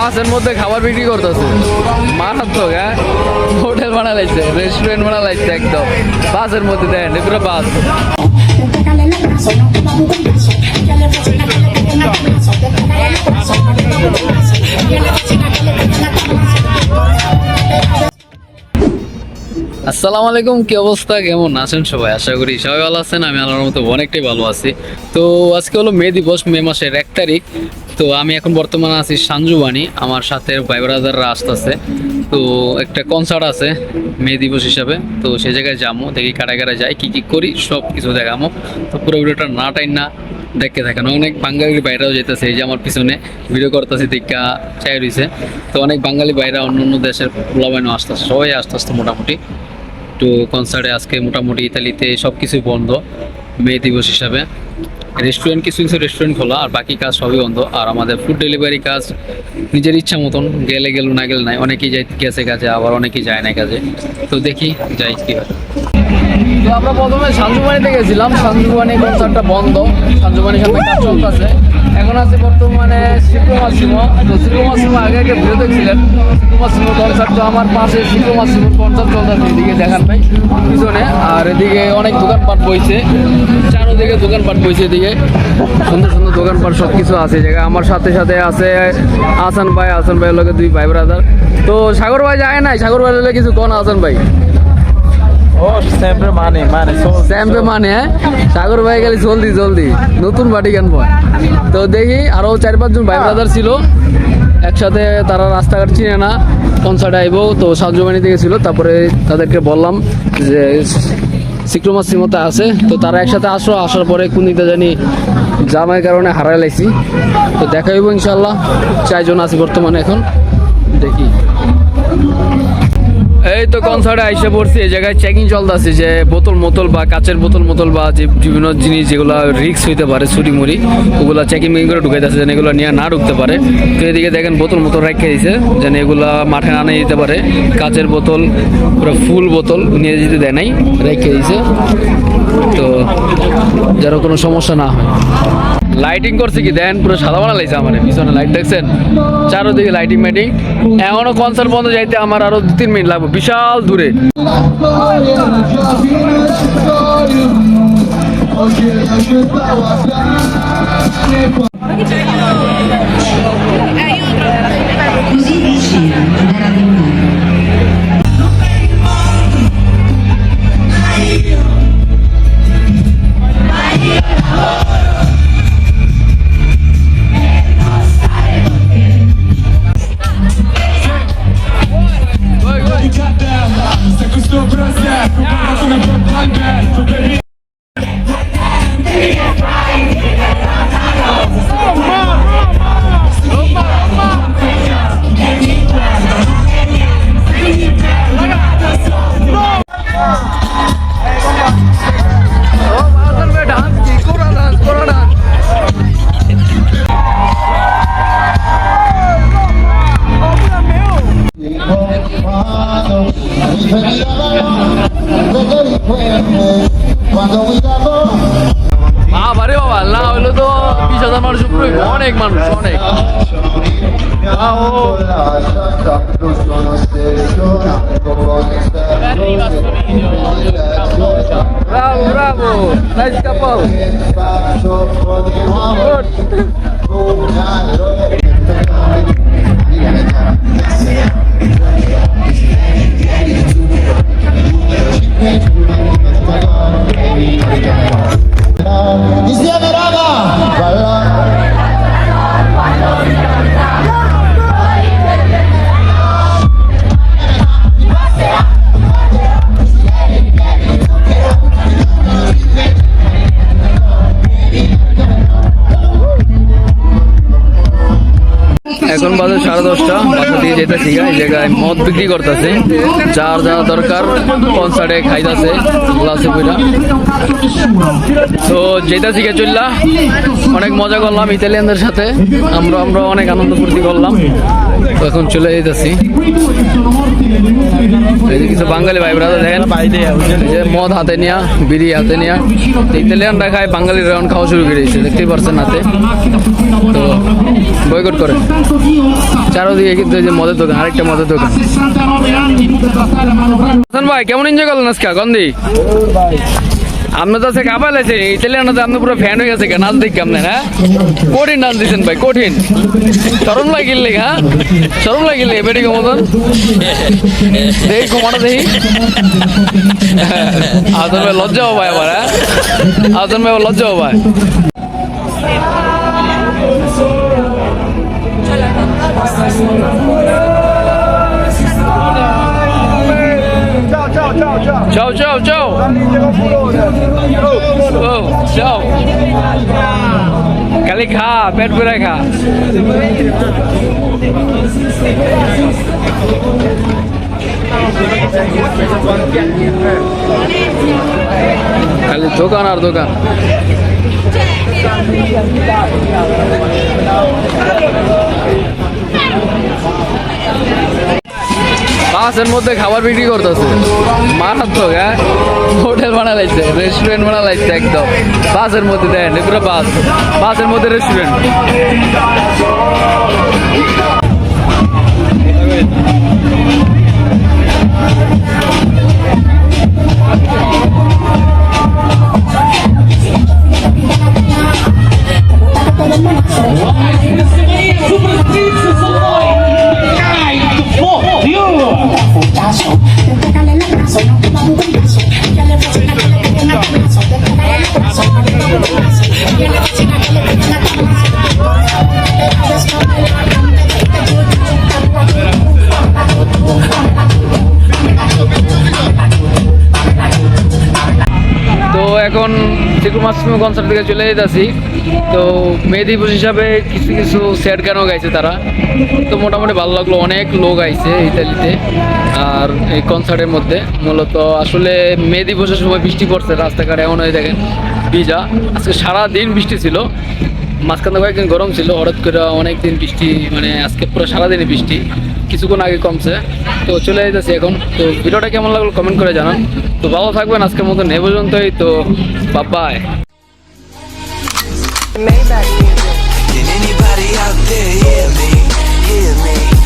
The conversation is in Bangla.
বাসের মধ্যে খাবার বিক্রি করতেছে। মারাত্মক হ্যাঁ? হোটেল বানা লাগছে রেস্টুরেন্ট বানা লাগছে একদম। বাসের মধ্যে দেন পুরো বাস. আসসালামু আলাইকুম, কি অবস্থা? কেমন আছেন সবাই? আশা করি সবাই ভালো আছেন, আমি আল্লাহর মতো অনেকটাই ভালো আছি। তো আজকে হলো মে দিবস, মে মাসের এক তারিখ। তো আমি এখন বর্তমানে আছি সাঞ্জুবাণী আমার সাথে ভাই ব্রাদাররা আসতেছে। তো একটা কনসার্ট আছে, মে দিবস হিসাবে। তো সে জায়গায় যাব দেখি কাটা কাটা যাই, কী কী করি সব কিছু দেখামো। তো পুরো ভিডিওটা না টাইম না দেখতে থাকেন। অনেক বাঙালি বাইরেও যেতেছে এই যে আমার পিছনে ভিডিও করতেছে, দেখা চাই রয়েছে তো অনেক বাঙালি বাইরে অন্য অন্য দেশের পোলাবাইনও আসতেছে, সবাই আসতে আসতে মোটামুটি। তো কনসার্টে আজকে মোটামুটি ইতালিতে সব কিছু বন্ধ, মে দিবস হিসাবে। রেস্টুরেন্ট কিছু কিছু রেস্টুরেন্ট খোলা, আর বাকি কাজ সবই বন্ধ। আর আমাদের ফুড ডেলিভারি কাজ, নিজের ইচ্ছা মতন, গেলে গেল, না গেলে নাই, অনেকেই যাই গেছে কাজে, আবার অনেকেই যায় না কাজে। তো দেখি, যাই কি হয়। আমরা প্রথমে সাঞ্জুবাণীতে গেছিলাম। সাঞ্জুবাণী কনসার্টটা বন্ধ। সাঞ্জুবাণীর সামনে কাজ চলতেছে। এখন আছে বর্তমানে শিল্প মাসিমো তো শিল্প মাসিমো আগে আগে ভিডিও দেখছিলেন শিল্প মাসিমো কনসার্ট তো আমার পাশে শিল্প মাসিমোর কনসার্ট চলতেছে এদিকে দেখার নাই। পিছনে, আর এদিকে অনেক দোকানপাট বইছে। চারোদিকে দোকানপাট বইছে এদিকে। সুন্দর সুন্দর দোকানপাট সব কিছু আছে জায়গায়। আমার সাথে সাথে আছে আসান ভাই, আসান ভাইয়ের লোকে দুই ভাই ব্রাদার তো সাগর ভাই যায় নাই? সাগর ভাই কিছু কোন আসান ভাই? স্যাম্পে মানে হ্যাঁ? সাগর ভাই গেলে জলদি জলদি। নতুন বাটি গান তো দেখি আরও চার পাঁচজন ভাই ব্রাদার ছিল। একসাথে তারা রাস্তাঘাট চিনে না কনসার্টে আইব। তো সাহায্যবাণী থেকে ছিল তারপরে তাদেরকে বললাম যে সিক্রোমাস সিমতে আছে। তো তারা একসাথে আসো আসার পরে কোন দিকটা জানি জামার কারণে হারাই লাইছি। তো দেখা হইব ইনশাল্লাহ চারজন আছি বর্তমানে এখন। দেখি। এই তো কনসার্টে আইসে পড়ছি, এই জায়গায় চেকিং চলতেছে যে বোতল মোতল বা কাচের বোতল মোতল বা যে বিভিন্ন জিনিস যেগুলো রিক্স হইতে পারে, ছুরি মুড়ি, ওগুলা চেকিং মেকিং করে ঢুকাইতেছে যেন এগুলো নিয়ে না ঢুকতে পারে। তো এদিকে দেখেন বোতল মোতল রেখে দিয়েছে যেন এগুলা মাঠে না নিয়ে যেতে পারে। কাচের বোতল, পুরো ফুল বোতল নিয়ে যেতে দেয় নাই, রেখে দিয়েছে তো যেন কোনো সমস্যা না হয়। লাইটিং করছে কি? দেন পুরো সাদা বানা লাগছে আমার, পিছনে লাইট দেখছেন? চারোদিকে লাইটিং মেটিং এখনও কনসার্ট বন্ধ যাইতে আমার আরও দু তিন মিনিট লাগবে, বিশাল দূরে। Così Yeah. এখন বাজে সাড়ে দশটা। বাসা দিয়ে যেতেছি এই জায়গায় মদ বিক্রি করতেছে। যার যা দরকার কনসার্টে খাইতেছে, গ্লাসে বইরা তো যেতেছি চললা অনেক মজা করলাম ইতালিয়ানদের সাথে। আমরা আমরা অনেক আনন্দ ফুর্তি করলাম। তো এখন চলে যেতেছি। কিছু বাঙালি ভাই ব্রাদার দেখেন। যে মদ হাতে নিয়া, বিড়ি হাতে নিয়া। ইতালিয়ানরা খায়, বাঙালিরা এখন খাওয়া শুরু করে দিয়েছে। দেখতেই পারছেন হাতে। তো বয়কট করে। চারোদিকে কিন্তু যে মদের দোকান, আরেকটা মদের দোকান। হাসান ভাই, কেমন এনজয় করলেন আজকে? গন্ধি? আপনি তো আজকে কাপাল আছে ইতালিয়ান তো আপনি পুরো ফ্যান হয়ে গেছে, নাচ দেখি আপনার হ্যাঁ? কঠিন নাচ দিচ্ছেন ভাই, কঠিন। সরম লাগিলে হ্যাঁ? সরম লাগিলে বেটি মতন? দেখি, ঘুমাটা দেখি। আদর ভাই লজ্জা হবাই আবার হ্যাঁ? আদর ভাই লজ্জা হবাই Ciao, ciao, ciao. Oh, ciao. খালি খা পেট ভরে খা খালি দোকান আর দোকান বাসের মধ্যে খাবার বিক্রি করতেছে। মারাত্মক হ্যাঁ? হোটেল বানা লাগছে রেস্টুরেন্ট বানা লাগছে একদম। বাসের মধ্যে দেন পুরো বাস। বাসের মধ্যে রেস্টুরেন্ট এখন কনসার্ট থেকে চলে যেতেছি। তো মে দিবস হিসাবে কিছু কিছু স্যাড গানও গাইছে তারা। তো মোটামুটি ভালো লাগল, অনেক লোক আইছে ইতালিতে আর এই কনসার্টের মধ্যে। মূলত আসলে মে দিবসের সময় বৃষ্টি পড়ছে, রাস্তাঘাট এমন হয়ে দেখেন, ভিজা। আজকে সারা দিন বৃষ্টি ছিল, মাঝখানে কয়েকদিন গরম ছিল, হঠাৎ করে অনেক দিন বৃষ্টি মানে আজকে পুরো সারাদিনই বৃষ্টি। কিছুক্ষণ আগে কমছে। তো চলে যেতেছি এখন। তো ভিডিওটা কেমন লাগল কমেন্ট করে জানান। তো ভালো থাকবেন আজকের মতন এ পর্যন্তই। তো বাবাই Can anybody out there hear me? Hear me?